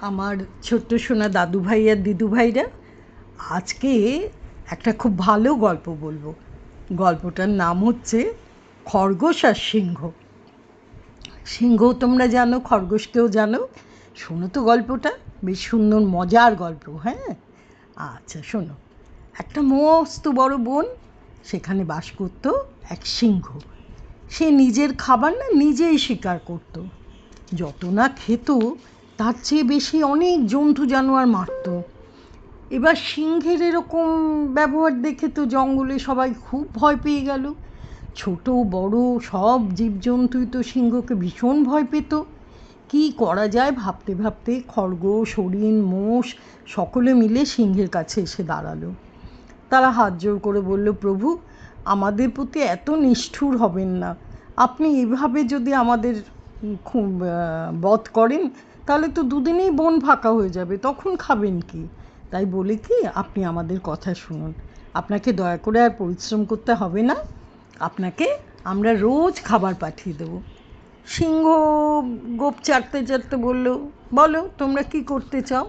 আমার ছোট্ট সোনা দাদু ভাই আর দিদু ভাইরা আজকে একটা খুব ভালো গল্প বলব। গল্পটার নাম হচ্ছে খরগোশ আর সিংহ। সিংহ তোমরা জানো, খরগোশকেও জানো। শোনো তো গল্পটা, বেশ সুন্দর, মজার গল্প হ্যাঁ? আচ্ছা শোনো। একটা মস্ত বড় বন, সেখানে বাস করতো এক সিংহ। সে নিজের খাবার না নিজেই শিকার করতো। যত না খেত তার চেয়ে বেশি অনেক জন্তু জানোয়ার মারত। এবার সিংহের এরকম ব্যবহার দেখে তো জঙ্গলে সবাই খুব ভয় পেয়ে গেল। ছোট, বড়, সব জীবজন্তুই তো সিংহকে ভীষণ ভয় পেত। কী করা যায় ভাবতে ভাবতে খরগোশ, হরিণ, মোষ সকলে মিলে সিংহের কাছে এসে দাঁড়াল। তারা হাত জোর করে বলল, প্রভু, আমাদের প্রতি এত নিষ্ঠুর হবেন না। আপনি এভাবে যদি আমাদের খুব বধ করেন তাহলে তো দুদিনেই বন ফাঁকা হয়ে যাবে, তখন খাবেন কি? তাই বলে কি, আপনি আমাদের কথা শুনুন। আপনাকে দয়া করে আর পরিশ্রম করতে হবে না। আপনাকে আমরা রোজ খাবার পাঠিয়ে দেবো। সিংহ গোপ চাটতে চাটতে বলল, বলো, তোমরা কি করতে চাও?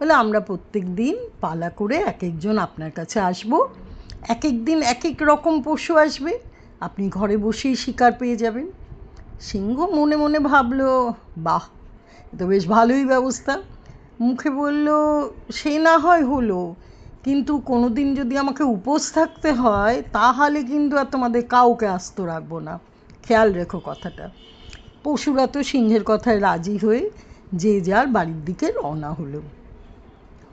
বলে, আমরা প্রত্যেক দিন পালা করে এক একজন আপনার কাছে আসব। এক এক দিন এক এক রকম পশু আসবে। আপনি ঘরে বসেই শিকার পেয়ে যাবেন। সিংহ মনে মনে ভাবলো, বাহ তো বেশ ভালোই ব্যবস্থা। মুখে বলল, সে না হয় হলো। কিন্তু কোনো দিন যদি আমাকে উপোস থাকতে হয়, তাহলে কিন্তু আর তোমাদের কাউকে আস্ত রাখব না। খেয়াল রেখো কথাটা। পশুরা তো সিংহের কথায় রাজি হয়ে যে যার বাড়ির দিকে রওনা হলো।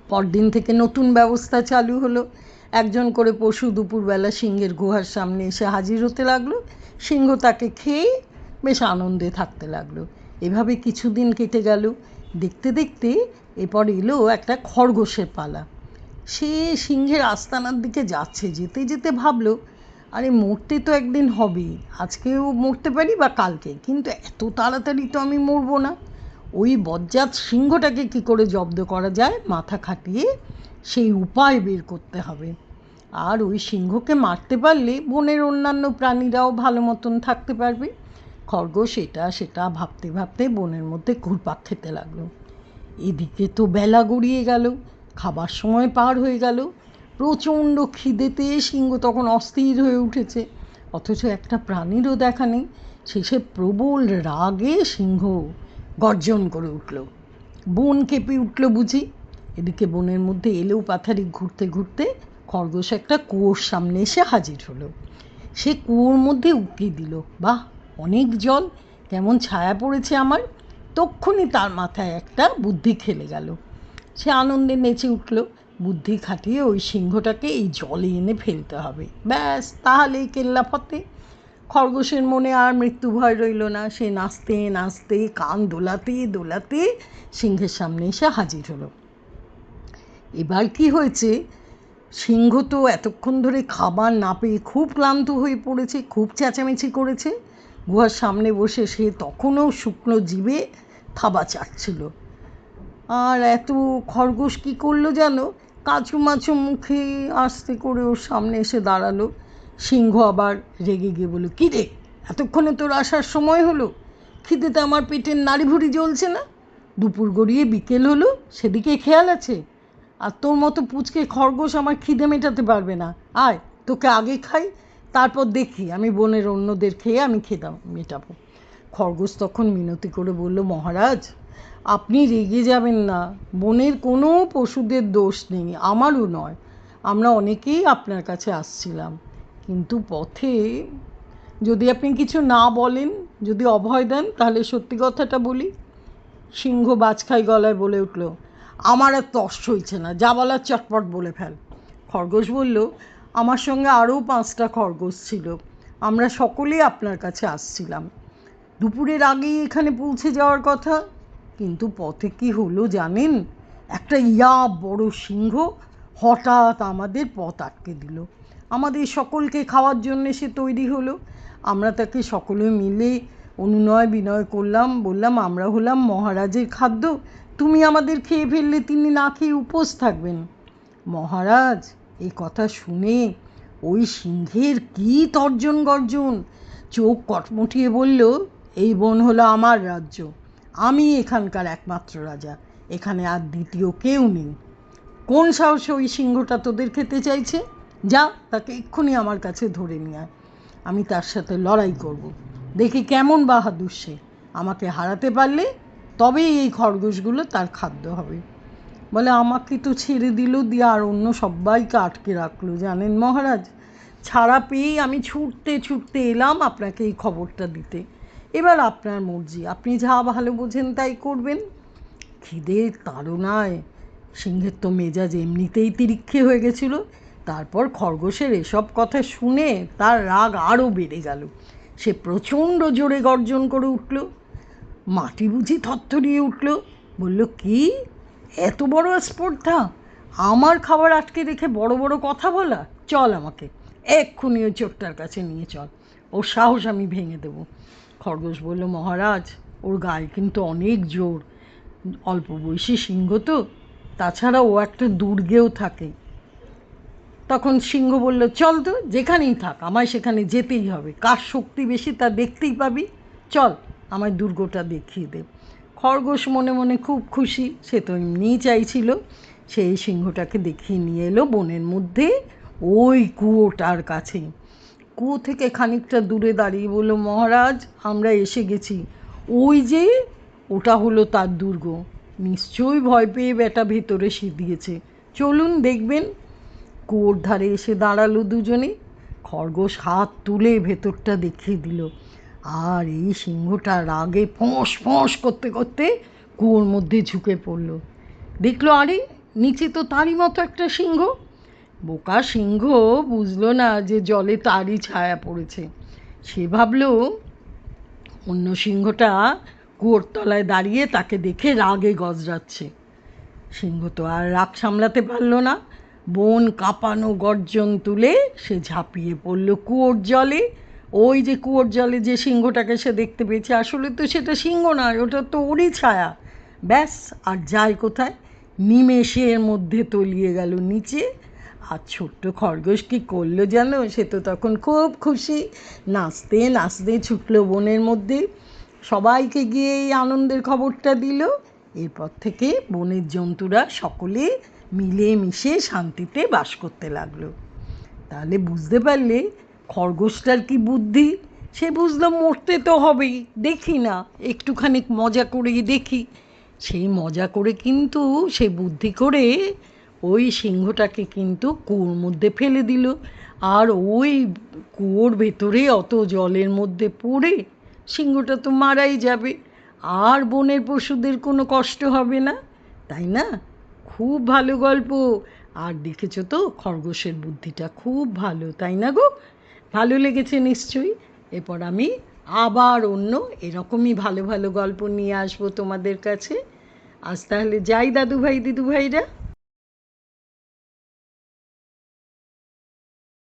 পরদিন থেকে নতুন ব্যবস্থা চালু হলো। একজন করে পশু দুপুরবেলা সিংহের গুহার সামনে এসে হাজির হতে লাগল। সিংহ তাকে খেয়ে বেশ আনন্দে থাকতে লাগল। এভাবে কিছুদিন কেটে গেল। দেখতে দেখতে এরপর এলো একটা খরগোশের পালা। সে সিংহের আস্তানার দিকে যাচ্ছে, যেতে যেতে ভাবলো, আরে, মরতে তো একদিন হবে আজকেও মরতে পারি বা কালকে? কিন্তু এত তাড়াতাড়ি তো আমি মরবো না। ওই বজ্জাত সিংহটাকে কি করে জব্দ করা যায়, মাথা খাটিয়ে সেই উপায় বের করতে হবে। আর ওই সিংহকে মারতে পারলে বনের অন্যান্য প্রাণীরাও ভালো মতন থাকতে পারবে। খরগোশ এটা সেটা ভাবতে ভাবতে বনের মধ্যে ঘুরপাক খেতে লাগল। এদিকে তো বেলা গড়িয়ে গেল, খাবার সময় পার হয়ে গেল। প্রচণ্ড খিদেতে সিংহ তখন অস্থির হয়ে উঠেছে। অথচ একটা প্রাণীরও দেখা নেই। শেষে প্রবল রাগে সিংহ গর্জন করে উঠল। বন কেঁপে উঠল বুঝি। এদিকে বনের মধ্যে এলেও পাথারি ঘুরতে ঘুরতে খরগোশ একটা কুয়োর সামনে এসে হাজির হলো। সে কুয়োর মধ্যে উকি দিল। বাহ! অনেক জল কেমন ছায়া পড়েছে আমার, তক্ষুনি তার মাথায় একটা বুদ্ধি খেলে গেল। সে আনন্দে নেচে উঠল, বুদ্ধি খাটিয়ে ওই সিংহটাকে এই জলে এনে ফেলতে হবে। ব্যাস, তাহলেই কেল্লা ফতে। খরগোশের মনে আর মৃত্যু ভয় রইল না। সে নাচতে নাচতে, কান দোলাতে দোলাতে সিংহের সামনে এসে হাজির হলো। এবার কি হয়েছে? সিংহ তো এতক্ষণ ধরে খাবার না পেয়ে খুব ক্লান্ত হয়ে পড়েছে, খুব চেঁচামেচি করেছে। গুহার সামনে বসে সে তখনও শুকনো জীবে থাবা চাটছিল। আর এত খরগোশ কী করল যেন কাঁচু মাছু মুখে আস্তে করে ওর সামনে এসে দাঁড়াল। সিংহ আবার রেগে গিয়ে বলল, কী রে, এতক্ষণে তোর আসার সময় হলো? খিদেতে আমার পেটের নাড়ি ভুড়ি জ্বলছে না? দুপুর গড়িয়ে বিকেল হলো, সেদিকে খেয়াল আছে? আর তোর মতো পুচকে খরগোশ আমার খিদে মেটাতে পারবে না। আয়, তোকে আগে খাই তারপর দেখি, আমি বনের অন্যদের খেয়ে আমি খেতাম, মেটাবো। খরগোশ তখন মিনতি করে বলল, মহারাজ, আপনি রেগে যাবেন না। বনের কোনো পশুদের দোষ নেই, আমারও নয়। আমরা অনেকেই আপনার কাছে আসছিলাম। কিন্তু পথে যদি আপনি কিছু না বলেন, যদি অভয় দেন, তাহলে সত্যি কথাটা বলি? সিংহ বাজখাই গলায় বলে উঠল, আমার আর তর্স হইছে না, যা বলার চটপট বলে ফেল। খরগোশ বলল আমার সঙ্গে আরও পাঁচটা খরগোশ ছিল। আমরা সকলেই আপনার কাছে আসছিলাম। দুপুরের আগেই এখানে পৌঁছে যাওয়ার কথা। কিন্তু পথে কি হলো জানেন? একটা ইয়া বড় সিংহ হঠাৎ আমাদের পথ আটকে দিল। আমাদের সকলকে খাওয়ার জন্যে সে তৈরি হলো। আমরা তাকে সকলে মিলে অনুনয় বিনয় করলাম, বললাম, আমরা হলাম মহারাজের খাদ্য। তুমি আমাদের খেয়ে ফেললে, তিনি না খেয়ে উপোস থাকবেন। মহারাজ এই কথা শুনে ওই সিংহের কী তর্জন গর্জন? চোখ কটমটিয়ে বলল, এই বন হলো আমার রাজ্য। আমি এখানকার একমাত্র রাজা। এখানে আর দ্বিতীয় কেউ নেই। কোন সাহসে ওই সিংহটা তোদের খেতে চাইছে? যা, তাকে এক্ষুনি আমার কাছে ধরে নিয়ে আয়। আমি তার সাথে লড়াই করব। দেখি কেমন বাহাদুর সে। আমাকে হারাতে পারলে তবেই এই খরগোশগুলো তার খাদ্য হবে। বলে, আমাকে তো ছেড়ে দিল, দিয়ে আর অন্য সবাইকে আটকে রাখল। জানেন মহারাজ? ছাড়া পেয়েই আমি ছুটতে ছুটতে এলাম আপনাকে এই খবরটা দিতে। এবার আপনার মর্জি, আপনি যা ভালো বোঝেন তাই করবেন। খিদের তাড়নায় সিংহের তো মেজাজ এমনিতেই তিরিক্ষে হয়ে গেছিল। তারপর খরগোশের এসব কথা শুনে তার রাগ আরও বেড়ে গেল। সে প্রচণ্ড জোরে গর্জন করে উঠল। মাটি বুঝি থরথরিয়ে উঠল। বলল, কি? এত বড় স্পর্ধা? আমার খাবার আটকে রেখে বড় বড় কথা বলা? চল আমাকে, এক্ষুনি ওই চোরটার কাছে নিয়ে চল। ওর সাহস আমি ভেঙে দেবো। খরগোশ বলল, মহারাজ, ওর গায়ে কিন্তু অনেক জোর। অল্প বয়সী সিংহ তো, তাছাড়া ও একটা দুর্গেও থাকে। তখন সিংহ বলল, চল তো, যেখানেই থাক, আমায় সেখানে যেতেই হবে। কার শক্তি বেশি তা দেখতেই পাবি। চল, আমায় দুর্গটা দেখিয়ে দে। খরগোশ মনে মনে খুব খুশি, সে তো এমনিই চাইছিল। সেই সিংহটাকে দেখিয়ে নিয়ে এলো বনের মধ্যে, ওই কুয়োটার কাছে। কুয়ো থেকে খানিকটা দূরে দাঁড়িয়ে বলল, মহারাজ, আমরা এসে গেছি। ওই যে, ওটা হলো তার দুর্গ। নিশ্চয়ই ভয় পেয়ে বেটা ভেতরে সে দিয়েছে চলুন দেখবেন। কুয়োর ধারে এসে দাঁড়াল দুজনে। খরগোশ হাত তুলে ভেতরটা দেখিয়ে দিল। আর এই সিংহটা রাগে ফোঁস ফোঁস করতে করতে কুয়োর মধ্যে ঝুঁকে পড়ল। দেখল, আরে, নিচে তো তারই মতো একটা সিংহ। বোকা সিংহ বুঝলো না যে জলে তারই ছায়া পড়েছে। সে ভাবল, অন্য সিংহটা কুয়োর তলায় দাঁড়িয়ে তাকে দেখে রাগে গজরাচ্ছে। সিংহ তো আর রাগ সামলাতে পারল না। বন কাঁপানো গর্জন তুলে সে ঝাঁপিয়ে পড়ল কুয়োর জলে। ওই যে কুয়োর জলে যে সিংহটাকে সে দেখতে পেয়েছে, আসলে তো সেটা সিংহ নয়, ওটা তো ওরই ছায়া। ব্যাস, আর যায় কোথায়? নিমেষের মধ্যে তলিয়ে গেল নিচে। আর ছোট্ট খরগোশ কী করল জানো? সে তো তখন খুব খুশি। নাচতে নাচতে ছুটলো বনের মধ্যে। সবাইকে গিয়ে এই আনন্দের খবরটা দিল। এরপর থেকে বনের জন্তুরা সকলে মিলে মিশে শান্তিতে বাস করতে লাগল। তাহলে বুঝতে পারলে খরগোশটার কি বুদ্ধি? সে বুঝলো মরতে তো হবেই, দেখি না। একটুখানি মজা করেই দেখি। সেই মজা করে কিন্তু সে বুদ্ধি করে ওই সিংহটাকে কিন্তু কুয়োর মধ্যে ফেলে দিল। আর ওই কুয়োর ভেতরে অত জলের মধ্যে পড়ে সিংহটা তো মারাই যাবে। আর বনের পশুদের কোনো কষ্ট হবে না, তাই না? খুব ভালো গল্প। আর দেখেছ তো, খরগোশের বুদ্ধিটা খুব ভালো, তাই না গো? ভালো লেগেছে নিশ্চয়ই। এরপর আমি আবার অন্য এরকমই ভালো ভালো গল্প নিয়ে আসব তোমাদের কাছে। আজ তাহলে যাই দাদু ভাই দিদু ভাইরা